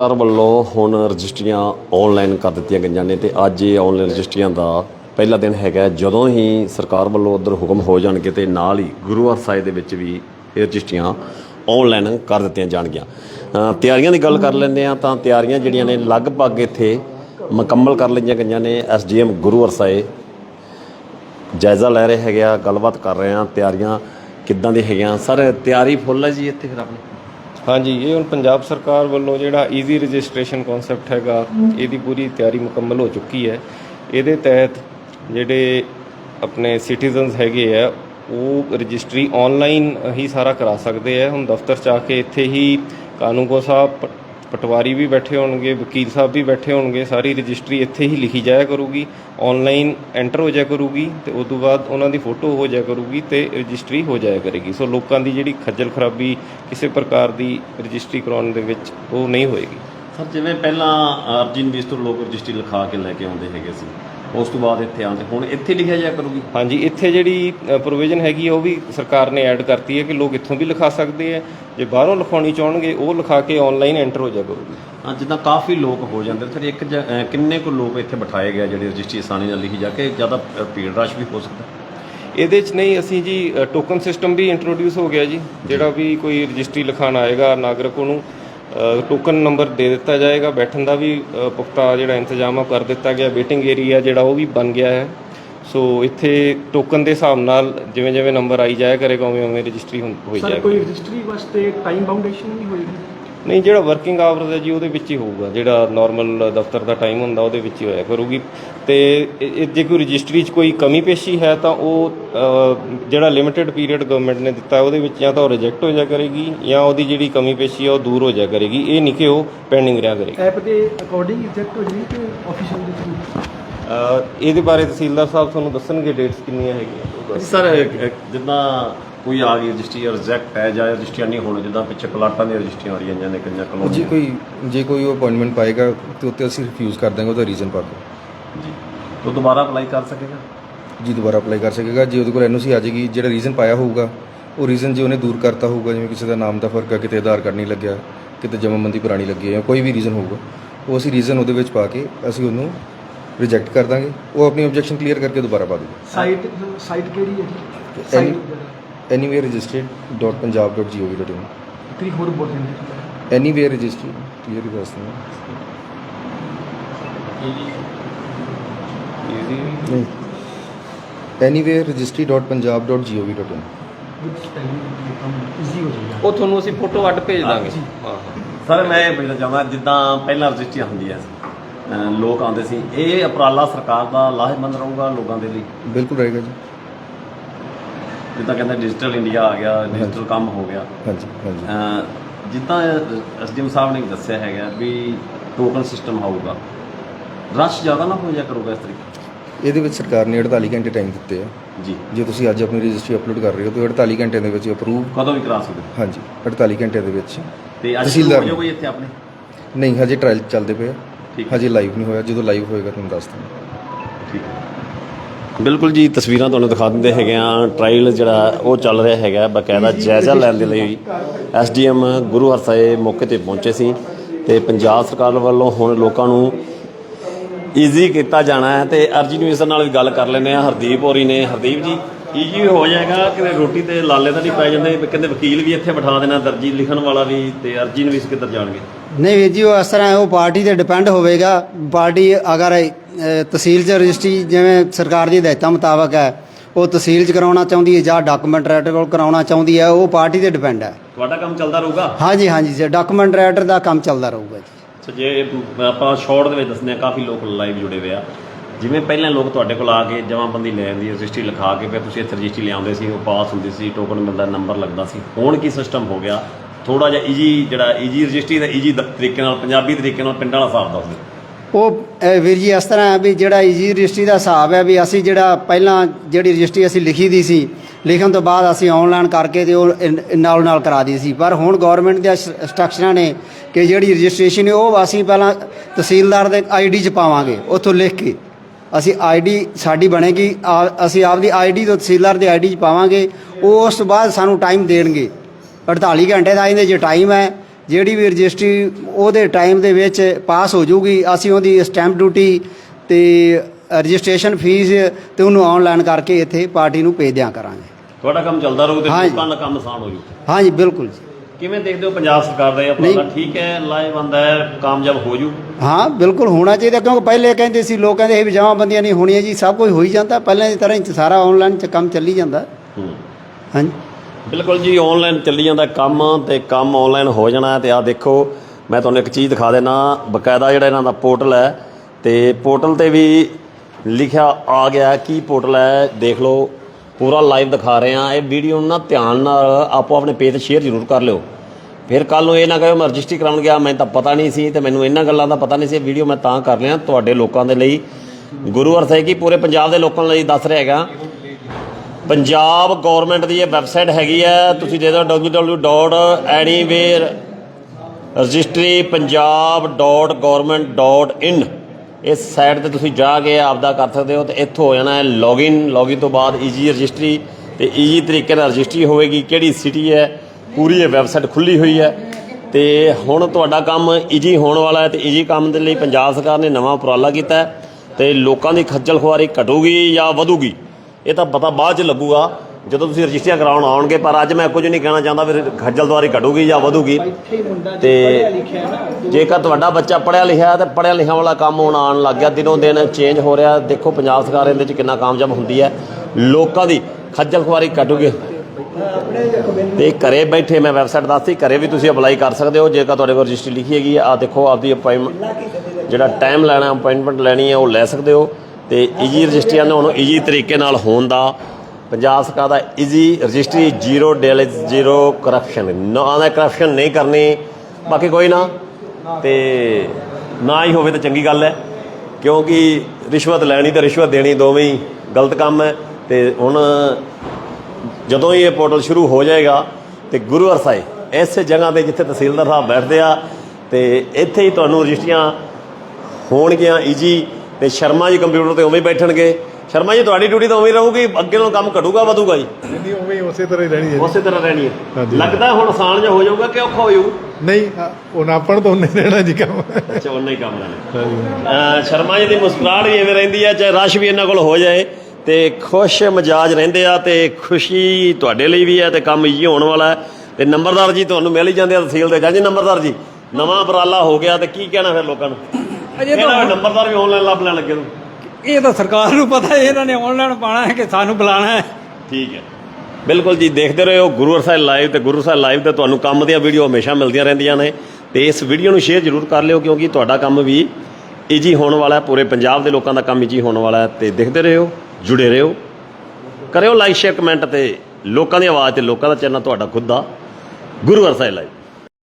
ਸਰਕਾਰ ਵੱਲੋਂ ਹੁਣ ਰਜਿਸਟਰੀਆਂ ਆਨਲਾਈਨ ਕਰ ਦਿੱਤੀਆਂ ਗਈਆਂ ਨੇ ਤੇ ਅੱਜ ਇਹ ਆਨਲਾਈਨ ਰਜਿਸਟਰੀਆਂ ਦਾ ਪਹਿਲਾ ਦਿਨ ਹੈਗਾ ਜਦੋਂ ਹੀ ਸਰਕਾਰ ਵੱਲੋਂ ਉਧਰ ਹੁਕਮ ਹੋ ਜਾਣਗੇ ਤੇ ਨਾਲ ਹੀ ਗੁਰੂ ਸਾਹਿਬ ਦੇ ਵਿੱਚ ਵੀ ਇਹ ਰਜਿਸਟਰੀਆਂ ਆਨਲਾਈਨ ਕਰ ਦਿੱਤੀਆਂ ਜਾਣਗੀਆਂ। ਤਿਆਰੀਆਂ ਦੀ ਗੱਲ ਕਰ ਲੈਂਦੇ ਆ ਤਾਂ ਤਿਆਰੀਆਂ ਜਿਹੜੀਆਂ ਨੇ ਲਗਭਗ ਇੱਥੇ ਮੁਕੰਮਲ ਕਰ ਲਈਆਂ ਗਈਆਂ ਨੇ। ਐਸਡੀਐਮ ਗੁਰੂ ਸਾਹਿਬ ਜਾਇਜ਼ਾ ਲੈ ਰਹੇ ਹੈਗੇ ਆ, ਗੱਲਬਾਤ ਕਰ ਰਹੇ ਆ ਤਿਆਰੀਆਂ ਕਿੱਦਾਂ ਦੀ ਹੈਗੀਆਂ? ਸਰ, ਤਿਆਰੀ ਫੁੱਲ ਹੈ ਜੀ ਇੱਥੇ ਫਿਰ ਆਪਣੀ? ਹਾਂਜੀ, ਇਹ ਹੁਣ ਪੰਜਾਬ ਸਰਕਾਰ ਵੱਲੋਂ ਜਿਹੜਾ ਈਜ਼ੀ ਰਜਿਸਟ੍ਰੇਸ਼ਨ ਕਨਸੈਪਟ ਹੈਗਾ, ਇਹਦੀ ਪੂਰੀ ਤਿਆਰੀ ਮੁਕੰਮਲ ਹੋ ਚੁੱਕੀ ਹੈ। ਇਹਦੇ ਤਹਿਤ ਜਿਹੜੇ ਆਪਣੇ ਸਿਟੀਜ਼ਨਸ ਹੈਗੇ ਆ, ਉਹ ਰਜਿਸਟਰੀ ਆਨਲਾਈਨ ਹੀ ਸਾਰਾ ਕਰਾ ਸਕਦੇ ਆ। ਹੁਣ ਦਫ਼ਤਰ ਚ ਆ ਕੇ ਇੱਥੇ ਹੀ ਕਾਨੂੰਗੋ ਸਾਹਿਬ ਪਟਵਾਰੀ ਵੀ ਬੈਠੇ ਹੋਣਗੇ, ਵਕੀਲ ਸਾਹਿਬ ਵੀ ਬੈਠੇ ਹੋਣਗੇ, ਸਾਰੀ ਰਜਿਸਟਰੀ ਇੱਥੇ ਹੀ ਲਿਖੀ ਜਾਇਆ ਕਰੂਗੀ ਆਨਲਾਈਨ ਐਂਟਰ ਹੋ ਜਾਇਆ ਕਰੂਗੀ ਤੇ ਉਸ ਤੋਂ ਬਾਅਦ ਉਹਨਾਂ ਦੀ ਫੋਟੋ ਹੋ ਜਾਇਆ ਕਰੂਗੀ ਤੇ ਰਜਿਸਟਰੀ ਹੋ ਜਾਇਆ ਕਰੇਗੀ। ਸੋ ਲੋਕਾਂ ਦੀ ਜਿਹੜੀ ਖੱਜਲ ਖਰਾਬੀ ਕਿਸੇ ਪ੍ਰਕਾਰ ਦੀ ਰਜਿਸਟਰੀ ਕਰਾਉਣ ਦੇ ਵਿੱਚ ਉਹ ਨਹੀਂ ਹੋਏਗੀ। ਸਰ ਜਿਵੇਂ ਪਹਿਲਾਂ ਅਰਜੀ ਨਵੀਸ ਤੋਂ ਲੋਕ ਰਜਿਸਟਰੀ ਲਿਖਾ ਕੇ ਲੈ ਕੇ ਆਉਂਦੇ ਹੈਗੇ ਸੀ ਉਸ ਤੋਂ ਬਾਅਦ ਇੱਥੇ ਆਉਂਦੇ। ਹੁਣ ਇੱਥੇ ਲਿਖਿਆ ਜਾਇਆ ਕਰੂਗੀ? ਹਾਂਜੀ ਇੱਥੇ ਜਿਹੜੀ ਪ੍ਰੋਵੀਜ਼ਨ ਹੈਗੀ ਆ ਉਹ ਵੀ ਸਰਕਾਰ ਨੇ ਐਡ ਕਰਤੀ ਹੈ ਕਿ ਲੋਕ ਇੱਥੋਂ ਵੀ ਲਿਖਾ ਸਕਦੇ ਆ। ਜੇ ਬਾਹਰੋਂ ਲਿਖਾਉਣੀ ਚਾਹਣਗੇ ਉਹ ਲਿਖਾ ਕੇ ਆਨਲਾਈਨ ਐਂਟਰ ਹੋ ਜਾਇਆ ਕਰੂਗੀ। ਹਾਂ, ਜਿੱਦਾਂ ਕਾਫੀ ਲੋਕ ਹੋ ਜਾਂਦੇ ਫਿਰ ਇੱਕ ਜ- ਕਿੰਨੇ ਕੁ ਲੋਕ ਇੱਥੇ ਬਿਠਾਏ ਗਏ ਜਿਹੜੇ ਰਜਿਸਟਰੀ ਆਸਾਨੀ ਨਾਲ ਲਿਖੀ ਜਾ ਕੇ ਜ਼ਿਆਦਾ ਭੀੜ ਰਸ਼ ਵੀ ਹੋ ਸਕਦਾ? ਇਹਦੇ 'ਚ ਨਹੀਂ ਅਸੀਂ ਜੀ ਟੋਕਨ ਸਿਸਟਮ ਵੀ ਇੰਟਰੋਡਿਊਸ ਹੋ ਗਿਆ ਜੀ। ਜਿਹੜਾ ਵੀ ਕੋਈ ਰਜਿਸਟਰੀ ਲਿਖਾਣ ਆਏਗਾ ਨਾਗਰਿਕ ਨੂੰ ਟੋਕਨ ਨੰਬਰ ਦੇ ਦਿੱਤਾ ਜਾਏਗਾ। ਬੈਠਣ ਦਾ ਵੀ ਪੁਖਤਾ ਜਿਹੜਾ ਇੰਤਜ਼ਾਮ ਆ ਕਰ ਦਿੱਤਾ ਗਿਆ। ਵੇਟਿੰਗ ਏਰੀਆ ਜਿਹੜਾ ਉਹ ਵੀ ਬਣ ਗਿਆ ਹੈ। ਸੋ ਇੱਥੇ ਟੋਕਨ ਦੇ ਹਿਸਾਬ ਨਾਲ ਜਿਵੇਂ ਜਿਵੇਂ ਨੰਬਰ ਆਈ ਜਾਇਆ ਕਰੇਗਾ ਉਵੇਂ ਉਵੇਂ ਰਜਿਸਟਰੀ ਹੋਈ ਸਰ ਜਾਏਗੀ। ਕੋਈ ਰਜਿਸਟਰੀ ਵਾਸਤੇ ਟਾਈਮ ਬਾਉਂਡੇਸ਼ਨ ਨਹੀਂ ਹੋਏਗੀ? ਨਹੀਂ ਜਿਹੜਾ ਵਰਕਿੰਗ ਆਵਰਸ ਹੈ ਜੀ ਉਹਦੇ ਵਿੱਚ ਹੀ ਹੋਊਗਾ। ਜਿਹੜਾ ਨਾਰਮਲ ਦਫ਼ਤਰ ਦਾ ਟਾਈਮ ਹੁੰਦਾ ਉਹਦੇ ਵਿੱਚ ਹੀ ਹੋਇਆ ਕਰੂਗੀ। ਤੇ ਇਹ- ਜੇ ਕੋਈ ਰਜਿਸਟਰੀ 'ਚ ਕੋਈ ਕਮੀ ਪੇਸ਼ੀ ਹੈ ਤਾਂ ਉਹ ਜਿਹੜਾ ਲਿਮਿਟਿਡ ਪੀਰੀਅਡ ਗਵਰਨਮੈਂਟ ਨੇ ਦਿੱਤਾ ਉਹਦੇ ਵਿੱਚ ਜਾਂ ਤਾਂ ਉਹ ਰਿਜੈਕਟ ਹੋ ਜਾ ਕਰੇਗੀ ਜਾਂ ਉਹਦੀ ਜਿਹੜੀ ਕਮੀ ਪੇਸ਼ੀ ਹੈ ਉਹ ਦੂਰ ਹੋ ਜਾ ਕਰੇਗੀ। ਇਹ ਨਹੀਂ ਕਿ ਉਹ ਪੈਂਡਿੰਗ ਰਿਹਾ ਕਰੇਗੀ। ਐਪ ਦੇ ਅਕੋਰਡਿੰਗ ਰਿਜੈਕਟ ਹੋ ਜਾਣੀ ਕਿ ਆਫੀਸ਼ੀਅਲ ਦੇ ਥਰੂ ਇਹਦੇ ਬਾਰੇ ਤਹਿਸੀਲਦਾਰ ਸਾਹਿਬ ਤੁਹਾਨੂੰ ਦੱਸਣਗੇ ਡੇਟਸ ਕਿੰਨੀਆਂ ਹੈਗੀਆਂ? ਸਰ ਜਿੱਦਾਂ ਕੋਈ ਆ ਗਈ ਰਜਿਸਟਰੀ ਰਿਜੈਕਟ ਹੈ ਜਾਂ ਰਜਿਸਟਰੀਆਂ ਨਹੀਂ ਹੋਣ ਜਿੱਦਾਂ ਪਿੱਛੇ ਪਲਾਟਾਂ ਦੀਆਂ ਰਜਿਸਟਰੀਆਂ ਆ ਰਹੀਆਂ ਜਾਂ ਨੇ ਕਈਆਂ ਜੇ ਕਲੋਨੀਆਂ। ਕੋਈ ਜੇ ਕੋਈ ਉਹ ਅਪਾਇੰਟਮੈਂਟ ਪਾਏਗਾ ਤੇ ਉੱਤੇ ਅਸੀਂ ਰਿਫਿਊਜ਼ ਕਰ ਦਾਂਗੇ ਉਹਦਾ ਰੀਜ਼ਨ ਪਾ ਕੇ ਜੀ। ਤੋਂ ਦੁਬਾਰਾ ਅਪਲਾਈ ਕਰ ਸਕੇਗਾ? ਜੀ ਦੁਬਾਰਾ ਅਪਲਾਈ ਕਰ ਸਕੇਗਾ। ਜੇ ਉਹਦੇ ਕੋਲ ਐਨਓਸੀ ਆ ਜਾਏਗੀ ਜਿਹੜਾ ਰੀਜ਼ਨ ਪਾਇਆ ਹੋਊਗਾ ਉਹ ਰੀਜ਼ਨ ਜੇ ਉਹਨੇ ਦੂਰ ਕਰਤਾ ਹੋਊਗਾ ਜਿਵੇਂ ਕਿਸੇ ਦਾ ਨਾਮ ਦਾ ਫ਼ਰਕ ਆ ਕਿਤੇ ਆਧਾਰ ਕਾਰਡ ਨਹੀਂ ਲੱਗਿਆ ਕਿਤੇ ਜਮ੍ਹਾਂਬੰਦੀ ਪੁਰਾਣੀ ਲੱਗੀ ਹੈ ਜਾਂ ਕੋਈ ਵੀ ਰੀਜ਼ਨ ਹੋਊਗਾ ਉਹ ਅਸੀਂ ਰੀਜ਼ਨ ਉਹਦੇ ਵਿੱਚ ਪਾ ਕੇ ਅਸੀਂ ਉਹਨੂੰ ਰਿਜੈਕਟ ਕਰ ਦਾਂਗੇ ਉਹ ਆਪਣੀ ਆਬਜੈਕਸ਼ਨ ਕਲੀਅਰ ਕਰਕੇ ਦੁਬਾਰਾ ਪਾ ਦੂਗਾ ਸਾਈਟ ਸਾਈਟ ਕਿਹੜੀ ਹੈ ਜੀ? Any- ਸਾਈਟ anywhere.registered.punjab.gov.in ਤਰੀ ਹੋਰ ਬੋਲ ਦਿੰਦੇ anywhere registered. ਕਲੀਅਰ ਹੀ ਦੱਸ ਦਿੰਦਾ ਨਹੀਂ anywhere.registered.punjab.gov.in ਵਿਦ ਸਪੈਲਿੰਗ ਕੰਮ ਈਜ਼ੀ ਹੋ ਜਾਏਗਾ ਉਹ ਤੁਹਾਨੂੰ ਅਸੀਂ ਫੋਟੋ ਅੱਡ ਭੇਜ ਦਾਂਗੇ ਜੀ। ਹਾਂ ਸਰ ਮੈਂ ਇਹ ਪੁੱਛਣਾ ਚਾਹੁੰਦਾ ਜਿੱਦਾਂ ਪਹਿਲਾਂ ਰਜਿਸਟਰੀਆਂ ਹੁੰਦੀਆਂ ਸੀ ਅਹ ਲੋਕ ਆਉਂਦੇ ਸੀ ਇਹ ਉਪਰਾਲਾ ਸਰਕਾਰ ਦਾ ਲਾਹੇਮੰਦ ਰਹੂਗਾ ਲੋਕਾਂ ਦੇ ਲਈ ਬਿਲਕੁਲ ਰਹੇਗਾ ਜੀ ਜਿੱਦਾਂ ਕਹਿੰਦੇ ਡਿਜੀਟਲ ਇੰਡੀਆ ਆ ਗਿਆ ਡਿਜੀਟਲ ਕੰਮ ਹੋ ਗਿਆ। ਹਾਂਜੀ ਹਾਂਜੀ। ਅਹ ਜਿੱਦਾਂ ਐਸਡੀਐਮ ਸਾਹਿਬ ਨੇ ਦੱਸਿਆ ਹੈਗਾ ਵੀ ਟੋਕਨ ਸਿਸਟਮ ਹੋਊਗਾ ਰਸ਼ ਜ਼ਿਆਦਾ ਨਾ ਹੋ ਜਾ ਕਰੂਗਾ ਇਸ ਤਰੀਕੇ ਇਹਦੇ ਵਿੱਚ ਸਰਕਾਰ ਨੇ 48 ਘੰਟੇ ਟਾਈਮ ਦਿੱਤੇ ਆ। ਜੀ। ਜੇ ਤੁਸੀਂ ਅੱਜ ਆਪਣੀ ਰਜਿਸਟਰੀ ਅਪਲੋਡ ਕਰ ਰਹੇ ਹੋ ਤਾਂ 48 ਘੰਟਿਆਂ ਦੇ ਵਿੱਚ ਅਪਰੂਵ ਕਦੋਂ ਵੀ ਕਰਾ ਸਕਦੇ ਹਾਂਜੀ 48 ਘੰਟਿਆਂ ਦੇ ਵਿੱਚ। ਤੇ ਅੱਜ ਤਹਿਸੀਲਦਾਰ ਹੋ ਕੋਈ ਇੱਥੇ ਆਪਣੇ? ਨਹੀਂ ਹਜੇ ਟ੍ਰਾਇਲ ਚੱਲਦੇ ਪਏ ਆ। ਠੀਕ ਹਜੇ ਲਾਈਵ ਨਹੀਂ ਹੋਇਆ। ਜਦੋਂ ਲਾਈਵ ਹੋਏਗਾ ਤੁਹਾਨੂੰ ਦੱਸ ਦਾਂਗੇ। ਠੀਕ ਹੈ। ਬਿਲਕੁਲ ਜੀ, ਤਸਵੀਰਾਂ ਤੁਹਾਨੂੰ ਦਿਖਾ ਦਿੰਦੇ ਹੈਗੇ ਆ ਟ੍ਰਾਇਲ ਜਿਹੜਾ, ਉਹ ਚੱਲ ਰਿਹਾ ਹੈਗਾ, ਬਕਾਇਦਾ ਜਾਇਜ਼ਾ ਲੈਣ ਦੇ ਲਈ। ਐਸਡੀਐਮ ਗੁਰੂ ਹਰਸਾਏ ਮੌਕੇ ਤੇ ਪਹੁੰਚੇ ਸੀ ਤੇ ਪੰਜਾਬ ਸਰਕਾਰ ਵੱਲੋਂ ਹੁਣ ਲੋਕਾਂ ਨੂੰ ਈਜ਼ੀ ਕੀਤਾ ਜਾਣਾ ਹੈ ਤੇ ਅਰਜੀ ਨੂੰ ਇਸ ਨਾਲ ਵੀ ਗੱਲ ਕਰ ਲੈਂਦੇ ਆ ਹਰਦੀਪ ਹੋਰੀ ਨੇ। ਹਰਦੀਪ ਜੀ ਈਜ਼ੀ ਹੋ ਜਾਏਗਾ? ਕਿ ਰੋਟੀ ਤੇ ਲਾਲੇ ਤਾਂ ਨਹੀਂ ਪੈ ਜਾਂਦੇ? ਕਹਿੰਦੇ ਵਕੀਲ ਵੀ ਇੱਥੇ ਬਿਠਾ ਦੇਣਾ, ਦਰਜੀ ਲਿਖਣ ਵਾਲਾ ਵੀ ਤੇ ਅਰਜੀ ਨੂੰ ਵੀ ਇਸ ਕਿੱਧਰ ਜਾਣਗੇ? ਨਹੀਂ ਵੀਰ ਜੀ, ਉਹ ਇਸ ਤਰ੍ਹਾਂ ਉਹ ਪਾਰਟੀ ਤੇ ਡਿਪੈਂਡ ਹੋਵੇਗਾ। ਪਾਰਟੀ ਅਗਰ ਤਹਿਸੀਲ 'ਚ ਰਜਿਸਟਰੀ ਜਿਵੇਂ ਸਰਕਾਰ ਦੀ ਹਦਾਇਤਾਂ ਮੁਤਾਬਕ ਹੈ ਉਹ ਤਹਿਸੀਲ 'ਚ ਕਰਾਉਣਾ ਚਾਹੁੰਦੀ ਹੈ ਜਾਂ ਡਾਕੂਮੈਂਟ ਰਾਈਟਰ ਕੋਲ ਕਰਾਉਣਾ ਚਾਹੁੰਦੀ ਹੈ ਉਹ ਪਾਰਟੀ ਤੇ ਡਿਪੈਂਡ ਹੈ। ਤੁਹਾਡਾ ਕੰਮ ਚੱਲਦਾ ਰਹੂਗਾ? ਹਾਂਜੀ ਹਾਂਜੀ ਜੀ ਡਾਕੂਮੈਂਟ ਰਾਈਟਰ ਦਾ ਕੰਮ ਚੱਲਦਾ ਰਹੂਗਾ ਜੀ। ਸੋ ਜੇ ਆਪਾਂ ਸ਼ਾਰਟ ਦੇ ਵਿੱਚ ਦੱਸਦੇ ਆ ਕਾਫੀ ਲੋਕ ਲਾਈਵ ਜੁੜੇ ਹੋਏ ਆ। ਜਿਵੇਂ ਪਹਿਲਾਂ ਲੋਕ ਤੁਹਾਡੇ ਕੋਲ ਆ ਕੇ ਜਮ੍ਹਾਂਬੰਦੀ ਲੈਣ ਦੀ ਰਜਿਸਟਰੀ ਲਿਖਾ ਕੇ ਫਿਰ ਤੁਸੀਂ ਇੱਥੇ ਰਜਿਸਟਰੀ ਲਿਆਉਂਦੇ ਸੀ ਉਹ ਪਾਸ ਹੁੰਦੀ ਸੀ ਟੋਕਨ ਮਿਲਦਾ ਨੰਬਰ ਲੱਗਦਾ ਸੀ। ਹੁਣ ਕੀ ਸਿਸਟਮ ਹੋ ਗਿਆ? ਥੋੜਾ ਜਿਹਾ ਈਜੀ ਜਿਹੜਾ ਈਜੀ ਰਜਿਸਟਰੀ ਦਾ ਈਜੀ ਤਰੀਕੇ ਨਾਲ ਪੰਜਾਬੀ ਤਰੀਕੇ ਨਾਲ ਪਿੰਡਾਂ ਵਾਲਾ ਹਿਸਾਬ ਦੱਸ ਦਿਓ। ਉਹ ਅ, ਵੀਰ ਜੀ ਇਸ ਤਰ੍ਹਾਂ ਹੈ ਵੀ ਜਿਹੜਾ ਈਜੀ ਰਜਿਸਟਰੀ ਦਾ ਹਿਸਾਬ ਹੈ ਵੀ ਅਸੀਂ ਜਿਹੜਾ ਪਹਿਲਾਂ ਜਿਹੜੀ ਰਜਿਸਟਰੀ ਅਸੀਂ ਲਿਖੀ ਦੀ ਸੀ ਲਿਖਣ ਤੋਂ ਬਾਅਦ ਅਸੀਂ ਆਨਲਾਈਨ ਕਰਕੇ ਤੇ ਉਹ ਇਨ- ਨਾਲ ਨਾਲ ਕਰਾ ਦੀ ਸੀ। ਪਰ ਹੁਣ ਗਵਰਨਮੈਂਟ ਦੇ ਇੰਸਟਰਕਸ਼ਨਾਂ ਨੇ ਕਿ ਜਿਹੜੀ ਰਜਿਸਟ੍ਰੇਸ਼ਨ ਹੈ ਉਹ ਅਸੀਂ ਪਹਿਲਾਂ ਤਹਿਸੀਲਦਾਰ ਦੇ ਆਈਡੀ 'ਚ ਪਾਵਾਂਗੇ ਉੱਥੋਂ ਲਿਖ ਕੇ। ਅਸੀਂ ਆਈਡੀ ਸਾਡੀ ਬਣੇਗੀ ਆ- ਅਸੀਂ ਆਪਦੀ ਆਈਡੀ ਤੋਂ ਤਹਿਸੀਲਦਾਰ ਦੀ ਆਈਡੀ 'ਚ ਪਾਵਾਂਗੇ ਉਹ ਉਸ ਤੋਂ ਬਾਅਦ ਸਾਨੂੰ ਟਾਈਮ ਦੇਣਗੇ। 48 ਘੰਟੇ ਦਾ ਇਹਦੇ 'ਚ ਟਾਈਮ ਹੈ ਜਿਹੜੀ ਵੀ ਰਜਿਸਟਰੀ ਉਹਦੇ ਟਾਈਮ ਦੇ ਵਿੱਚ ਪਾਸ ਹੋ ਜਾਊਗੀ ਅਸੀਂ ਉਹਦੀ ਸਟੈਂਪ ਡਿਊਟੀ ਤੇ ਰਜਿਸਟ੍ਰੇਸ਼ਨ ਫੀਸ ਤੇ ਉਹਨੂੰ ਆਨਲਾਈਨ ਕਰਕੇ ਇੱਥੇ ਪਾਰਟੀ ਨੂੰ ਭੇਜ ਦਿਆਂ ਕਰਾਂਗੇ। ਤੁਹਾਡਾ ਕੰਮ ਚੱਲਦਾ ਰਹੂ ਤੇ ਹਾਂਜੀ। ਲੋਕਾਂ ਦਾ ਕੰਮ ਆਸਾਨ ਹੋ ਜੂ ਹਾਂਜੀ ਬਿਲਕੁਲ ਜੀ। ਕਿਵੇਂ ਦੇਖਦੇ ਹੋ ਪੰਜਾਬ ਸਰਕਾਰ ਦਾ ਇਹ ਉਪਰਾਲਾ ਠੀਕ ਹੈ ਲਾਹੇਵੰਦ ਹੈ ਕਾਮਯਾਬ ਹੋ ਜੂ ਹਾਂ ਬਿਲਕੁਲ ਹੋਣਾ ਚਾਹੀਦਾ ਕਿਉਂਕਿ ਪਹਿਲੇ ਕਹਿੰਦੇ ਸੀ ਲੋਕ ਕਹਿੰਦੇ ਸੀ ਵੀ ਜਮਾਬੰਦੀਆਂ ਨਹੀਂ ਹੋਣੀਆਂ ਜੀ ਸਭ ਕੁਝ ਹੋ ਹੀ ਜਾਂਦਾ ਪਹਿਲਾਂ ਦੀ ਤਰ੍ਹਾਂ ਹੀ ਸਾਰਾ ਆਨਲਾਈਨ ਚ ਕੰਮ ਚੱਲੀ ਜਾਂਦਾ। ਹੂੰ। ਹਾਂਜੀ। ਬਿਲਕੁਲ ਜੀ ਆਨਲਾਈਨ ਚੱਲੀ ਜਾਂਦਾ ਕੰਮ ਤੇ ਕੰਮ ਆਨਲਾਈਨ ਹੋ ਜਾਣਾ ਹੈ ਤੇ ਆ ਦੇਖੋ, ਮੈਂ ਤੁਹਾਨੂੰ ਇੱਕ ਚੀਜ਼ ਦਿਖਾ ਦੇਣਾ ਬਕਾਇਦਾ ਜਿਹੜਾ ਇਹਨਾਂ ਦਾ ਪੋਰਟਲ ਹੈ ਤੇ ਪੋਰਟਲ ਤੇ ਵੀ ਲਿਖਿਆ ਆ ਗਿਆ ਕੀ ਪੋਰਟਲ ਹੈ, ਦੇਖ ਲਓ, ਪੂਰਾ ਲਾਈਵ ਦਿਖਾ ਰਹੇ ਆ ਇਹ ਵੀਡੀਓ ਨੂੰ ਨਾ ਧਿਆਨ ਨਾਲ ਆਪੋ ਆਪਣੇ ਪੇਜ ਤੇ ਸ਼ੇਅਰ ਜ਼ਰੂਰ ਕਰ ਲਿਓ। ਫਿਰ ਕੱਲ ਨੂੰ ਇਹ ਨਾ ਕਹੋ, ਮੈਂ ਰਜਿਸਟਰੀ ਕਰਾਉਣ ਗਿਆ, ਮੈਨੂੰ ਤਾਂ ਪਤਾ ਨਹੀਂ ਸੀ ਤੇ ਮੈਨੂੰ ਇਹਨਾਂ ਗੱਲਾਂ ਦਾ ਪਤਾ ਨਹੀਂ ਸੀ ਵੀਡੀਓ ਮੈਂ ਤਾਂ ਕਰ ਲਿਆ ਤੁਹਾਡੇ ਲੋਕਾਂ ਦੇ ਲਈ। ਗੁਰੂ ਅਰਥ ਹੈ ਕਿ ਪੂਰੇ ਪੰਜਾਬ ਦੇ ਲੋਕਾਂ ਲਈ ਦੱਸ ਰਿਹਾ ਹੈਗਾ। ਪੰਜਾਬ ਗਵਰਨਮੈਂਟ ਦੀ ਇਹ ਵੈਬਸਾਈਟ ਹੈਗੀ ਹੈ, ਤੁਸੀਂ ਦੇ ਦਿਓ www.anywhere ਰਜਿਸਟਰੀ punjab.government.in ਇਸ ਸਾਈਟ ਤੇ ਤੁਸੀਂ ਜਾ ਕੇ ਆਪਦਾ ਕਰ ਸਕਦੇ ਹੋ ਤੇ ਇੱਥੋਂ ਹੋ ਜਾਣਾ ਹੈ ਲੌਗਇਨ ਲੌਗਇਨ ਤੋਂ ਬਾਅਦ ਈਜੀ ਰਜਿਸਟਰੀ ਤੇ ਈਜੀ ਤਰੀਕੇ ਨਾਲ ਰਜਿਸਟਰੀ ਹੋਵੇਗੀ, ਕਿਹੜੀ ਸਿਟੀ ਹੈ, ਪੂਰੀ ਇਹ ਵੈਬਸਾਈਟ ਖੁੱਲੀ ਹੋਈ ਹੈ ਤੇ ਹੁਣ ਤੁਹਾਡਾ ਕੰਮ ਈਜੀ ਹੋਣ ਵਾਲਾ ਹੈ ਤੇ ਈਜੀ ਕੰਮ ਦੇ ਲਈ ਪੰਜਾਬ ਸਰਕਾਰ ਨੇ ਨਵਾਂ ਉਪਰਾਲਾ ਕੀਤਾ ਹੈ ਤੇ ਲੋਕਾਂ ਦੀ ਖੱਜਲ ਖੁਆਰੀ ਘਟੂਗੀ ਜਾਂ ਵਧੂਗੀ। ਇਹ ਤਾਂ ਪਤਾ ਬਾਅਦ ਚ ਲੱਗੂਗਾ ਜਦੋਂ ਤੁਸੀਂ ਰਜਿਸਟਰੀਆਂ ਕਰਾਉਣ ਆਉਣਗੇ ਪਰ ਅੱਜ ਮੈਂ ਕੁਝ ਨਹੀਂ ਕਹਿਣਾ ਚਾਹੁੰਦਾ ਫਿਰ ਖੱਜਲ ਦੁਆਰੀ ਘਟੂਗੀ ਜਾਂ ਵਧੂਗੀ। ਤੇ ਜੇਕਰ ਤੁਹਾਡਾ ਬੱਚਾ ਪੜਿਆ ਲਿਖਿਆ ਤਾਂ ਪੜਿਆ ਲਿਖਿਆ ਵਾਲਾ ਕੰਮ ਹੁਣ ਆਉਣ ਲੱਗ ਗਿਆ ਦਿਨੋਂ ਦਿਨ ਚੇਂਜ ਹੋ ਰਿਹਾ ਦੇਖੋ ਪੰਜਾਬ ਸਰਕਾਰ ਇਹਦੇ ਚ ਕਿੰਨਾ ਕਾਮਯਾਬ ਹੁੰਦੀ ਹੈ। ਲੋਕਾਂ ਦੀ ਖੱਜਲ ਖੁਆਰੀ ਘਟੂਗੀ। ਤੇ ਘਰੇ ਬੈਠੇ ਮੈਂ ਵੈਬਸਾਈਟ ਦੱਸਤੀ ਘਰੇ ਵੀ ਤੁਸੀਂ ਅਪਲਾਈ ਕਰ ਸਕਦੇ ਹੋ ਜੇਕਰ ਤੁਹਾਡੇ ਕੋਲ ਰਜਿਸਟਰੀ ਲਿਖੀ ਹੈਗੀ ਆ ਦੇਖੋ ਆਪਦੀ ਅਪਾਇੰਟਮੈਂਟ ਜਿਹੜਾ ਟਾਈਮ ਲੈਣਾ ਅਪਾਇੰਟਮੈਂਟ ਲੈਣੀ ਹੈ ਉਹ ਲੈ ਸਕਦੇ ਹੋ। ਤੇ ਈਜੀ ਰਜਿਸਟਰੀਆਂ ਨੇ ਹੁਣ ਈਜੀ ਤਰੀਕੇ ਨਾਲ ਹੋਣ ਦਾ, ਪੰਜਾਬ ਸਰਕਾਰ ਦਾ easy registry zero delay zero corruption ਨਾ ਦਾ ਕਰਪਸ਼ਨ ਨਹੀਂ ਕਰਨੀ, ਬਾਕੀ ਕੋਈ ਨਾ, ਤੇ ਨਾ ਹੀ ਹੋਵੇ ਤਾਂ ਚੰਗੀ ਗੱਲ ਹੈ, ਕਿਉਂਕਿ ਰਿਸ਼ਵਤ ਲੈਣੀ ਤੇ ਰਿਸ਼ਵਤ ਦੇਣੀ ਦੋਵੇਂ ਹੀ ਗਲਤ ਕੰਮ ਹੈ, ਤੇ ਹੁਣ ਜਦੋਂ ਹੀ ਇਹ ਪੋਰਟਲ ਸ਼ੁਰੂ ਹੋ ਜਾਏਗਾ, ਤੇ ਗੁਰੂ ਅਰਸਾਏ ਇਸੇ ਜਗ੍ਹਾ ਤੇ ਜਿੱਥੇ ਤਹਿਸੀਲਦਾਰ ਸਾਹਿਬ ਬੈਠਦੇ ਆ, ਤੇ ਇੱਥੇ ਹੀ ਤੁਹਾਨੂੰ ਰਜਿਸਟਰੀਆਂ ਹੋਣਗੀਆਂ ਈਜੀ ਤੇ ਸ਼ਰਮਾ ਜੀ ਕੰਪਿਊਟਰ ਤੇ ਉਵੇਂ ਹੀ ਬੈਠਣਗੇ। ਸ਼ਰਮਾ ਜੀ ਤੁਹਾਡੀ ਡਿਊਟੀ ਤਾਂ ਉਵੇਂ ਹੀ ਰਹੂਗੀ ਅੱਗੇ ਨਾਲੋਂ ਕੰਮ ਘਟੂਗਾ ਵਧੂਗਾ ਜੀ। ਨਹੀਂ ਉਵੇਂ ਹੀ ਉਸੇ ਤਰ੍ਹਾਂ ਹੀ ਰਹਿਣੀ ਹੈ ਉਸੇ ਤਰ੍ਹਾਂ ਰਹਿਣੀ ਹੈ। ਹਾਂਜੀ। ਲੱਗਦਾ ਹੁਣ ਆਸਾਨ ਜਿਹਾ ਹੋ ਜਾਊਗਾ ਕਿ ਔਖਾ ਹੋ ਜਾਊ? ਨਹੀਂ ਅ, ਉਹ ਆਪਾਂ ਤੋਂ ਨਹੀਂ ਰਹਿਣਾ ਜੀ ਕੰਮ। ਅੱਛਾ ਉਹਨਾਂ ਹੀ ਕੰਮ ਲੈਣਾ ਅਹ ਸ਼ਰਮਾ ਜੀ ਦੀ ਮੁਸਕਰਾਹਟ ਵੀ ਐਵੇਂ ਰਹਿੰਦੀ ਹੈ ਚਾਹੇ ਰਸ਼ ਵੀ ਇਹਨਾਂ ਕੋਲ ਹੋ ਜਾਏ ਤੇ ਖੁਸ਼ ਮਜਾਜ ਰਹਿੰਦੇ ਆ ਤੇ ਖੁਸ਼ੀ ਤੁਹਾਡੇ ਲਈ ਵੀ ਹੈ ਤੇ ਕੰਮ ਹੀ ਹੋਣ ਵਾਲਾ ਹੈ। ਤੇ ਨੰਬਰਦਾਰ ਜੀ ਤੁਹਾਨੂੰ ਮਿਲ ਹੀ ਜਾਂਦੇ ਆ ਤਹਿਸੀਲ ਦੇ। ਜਾਂਜੀ ਨੰਬਰਦਾਰ ਜੀ ਨਵਾਂ ਉਪਰਾਲਾ ਹੋ ਗਿਆ ਤੇ ਕੀ ਕਹਿਣਾ ਫਿਰ ਲੋਕਾਂ ਨੂੰ? ਅਜੇ ਇਹਨਾਂ ਤਾਂ ਨੰਬਰਦਾਰ ਵੀ ਆਨਲਾਈਨ ਲੱਭ ਲੈਣ ਲੱਗੇ ਨੂੰ ਇਹ ਤਾਂ ਸਰਕਾਰ ਨੂੰ ਪਤਾ ਇਹਨਾਂ ਨੇ ਆਨਲਾਈਨ ਪਾਣਾ ਹੈ ਕਿ ਸਾਨੂੰ ਬੁਲਾਣਾ ਹੈ। ਠੀਕ ਹੈ। ਬਿਲਕੁਲ ਜੀ ਦੇਖਦੇ ਰਹੋ ਗੁਰੂ ਸਾਹਿਬ ਲਾਈਵ ਤੇ ਗੁਰੂ ਸਾਹਿਬ ਲਾਈਵ ਤੇ ਤੁਹਾਨੂੰ ਕੰਮ ਦੀਆਂ ਵੀਡੀਓ ਹਮੇਸ਼ਾ ਮਿਲਦੀਆਂ ਰਹਿੰਦੀਆਂ ਨੇ। ਤੇ ਇਸ ਵੀਡੀਓ ਨੂੰ ਸ਼ੇਅਰ ਜ਼ਰੂਰ ਕਰ ਲਿਓ ਕਿਉਂਕਿ ਤੁਹਾਡਾ ਕੰਮ ਵੀ ਈਜੀ ਹੋਣ ਵਾਲਾ ਹੈ ਪੂਰੇ ਪੰਜਾਬ ਦੇ ਲੋਕਾਂ ਦਾ ਕੰਮ ਈਜੀ ਹੋਣ ਵਾਲਾ ਹੈ। ਤੇ ਦੇਖਦੇ ਰਹੋ ਜੁੜੇ ਰਹੋ। ਕਰਿਓ ਲਾਈਕ ਸ਼ੇਅਰ ਕਮੈਂਟ ਤੇ ਲੋਕਾਂ ਦੀ ਆਵਾਜ਼ ਤੇ ਲੋਕਾਂ ਦਾ ਚੈਨਲ ਤੁਹਾਡਾ ਖੁਦ ਦਾ। ਗੁਰੂ ਸਾਹਿਬ ਲਾਈਵ